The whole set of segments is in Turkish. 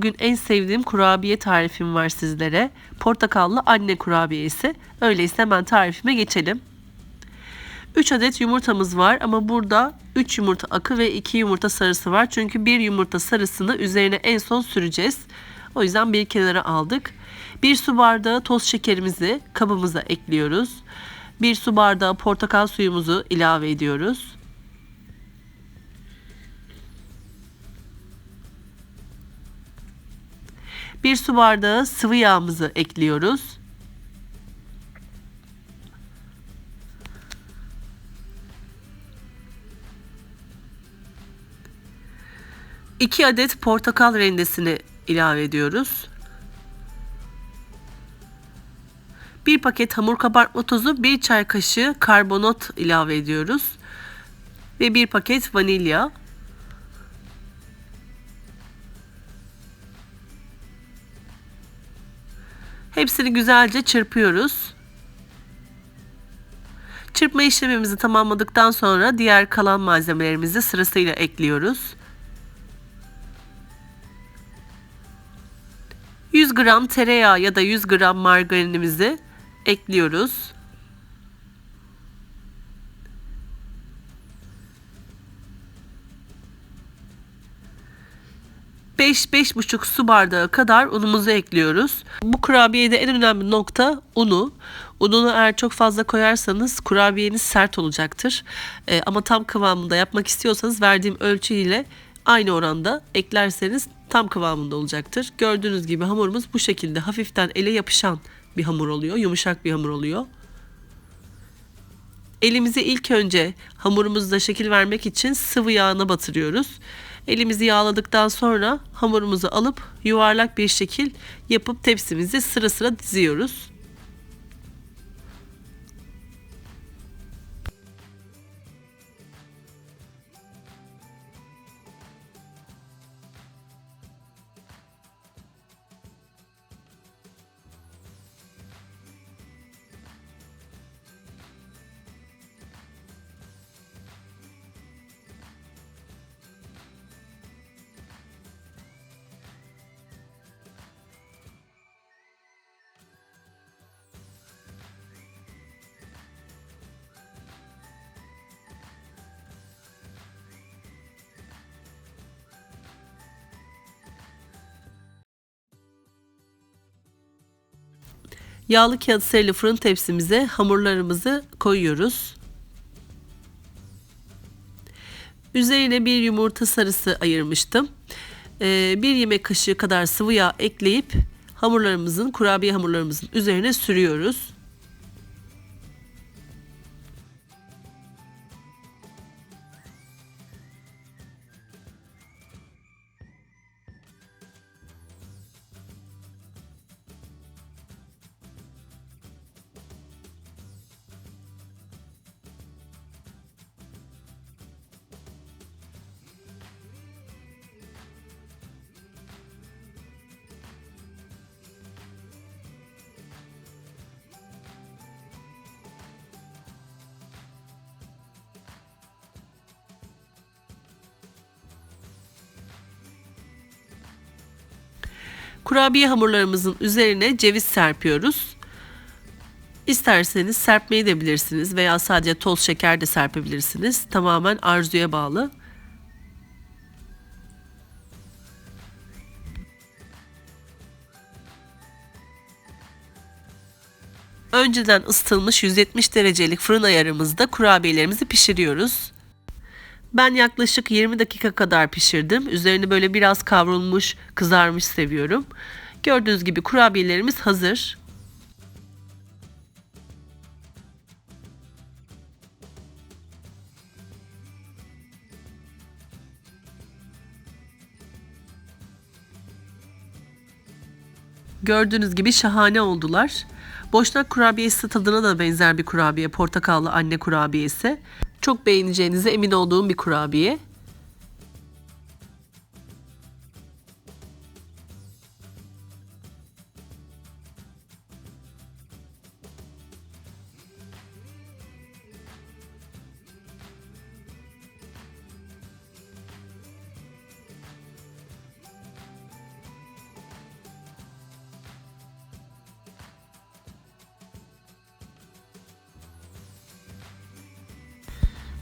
Bugün en sevdiğim kurabiye tarifim var sizlere. Portakallı anne kurabiyesi. Öyleyse hemen tarifime geçelim. 3 adet yumurtamız var ama burada 3 yumurta akı ve 2 yumurta sarısı var. Çünkü bir yumurta sarısını üzerine en son süreceğiz. O yüzden bir kenara aldık. 1 su bardağı toz şekerimizi kabımıza ekliyoruz. 1 su bardağı portakal suyumuzu ilave ediyoruz. 1 su bardağı sıvı yağımızı ekliyoruz. İki adet portakal rendesini ilave ediyoruz. Bir paket hamur kabartma tozu, bir çay kaşığı karbonat ilave ediyoruz. Ve bir paket vanilya. Hepsini güzelce çırpıyoruz. Çırpma işlemimizi tamamladıktan sonra diğer kalan malzemelerimizi sırasıyla ekliyoruz. 100 gram tereyağı ya da 100 gram margarinimizi ekliyoruz. 5-5,5 su bardağı kadar unumuzu ekliyoruz. Bu kurabiyede en önemli nokta unu. Ununu eğer çok fazla koyarsanız kurabiyeniz sert olacaktır. Ee, ama tam kıvamında yapmak istiyorsanız verdiğim ölçü ile aynı oranda eklerseniz tam kıvamında olacaktır. Gördüğünüz gibi hamurumuz bu şekilde hafiften ele yapışan bir hamur oluyor. Yumuşak bir hamur oluyor. Elimizi ilk önce hamurumuzda şekil vermek için sıvı yağına batırıyoruz. Elimizi yağladıktan sonra hamurumuzu alıp yuvarlak bir şekil yapıp tepsimizi sıra sıra diziyoruz. Yağlı kağıt serili fırın tepsimize hamurlarımızı koyuyoruz. Üzerine bir yumurta sarısı ayırmıştım. Ee, bir yemek kaşığı kadar sıvı yağ ekleyip hamurlarımızın, kurabiye hamurlarımızın üzerine sürüyoruz. Kurabiye hamurlarımızın üzerine ceviz serpiyoruz. İsterseniz serpmeyi de bilirsiniz veya sadece toz şeker de serpebilirsiniz. Tamamen arzuya bağlı. Önceden ısıtılmış 170 derecelik fırın ayarımızda kurabiyelerimizi pişiriyoruz. Ben yaklaşık 20 dakika kadar pişirdim. Üzerini böyle biraz kavrulmuş, kızarmış seviyorum. Gördüğünüz gibi kurabiyelerimiz hazır. Gördüğünüz gibi şahane oldular. Boşnak kurabiyesi tadına da benzer bir kurabiye. Portakallı anne kurabiyesi. Çok beğeneceğinize emin olduğum bir kurabiye.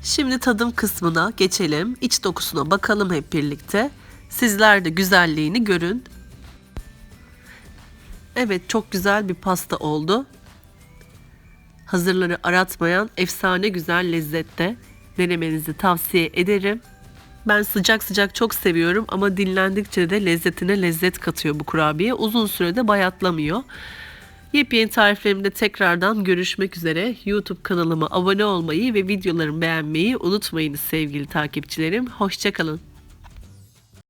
Şimdi tadım kısmına geçelim. İç dokusuna bakalım hep birlikte. Sizler de güzelliğini görün. Evet çok güzel bir pasta oldu. Hazırları aratmayan efsane güzel lezzette. Denemenizi tavsiye ederim. Ben sıcak sıcak çok seviyorum ama dinlendikçe de lezzetine lezzet katıyor bu kurabiye. Uzun sürede bayatlamıyor. Yepyeni tariflerimde tekrardan görüşmek üzere. YouTube kanalıma abone olmayı ve videolarımı beğenmeyi unutmayınız sevgili takipçilerim. Hoşçakalın.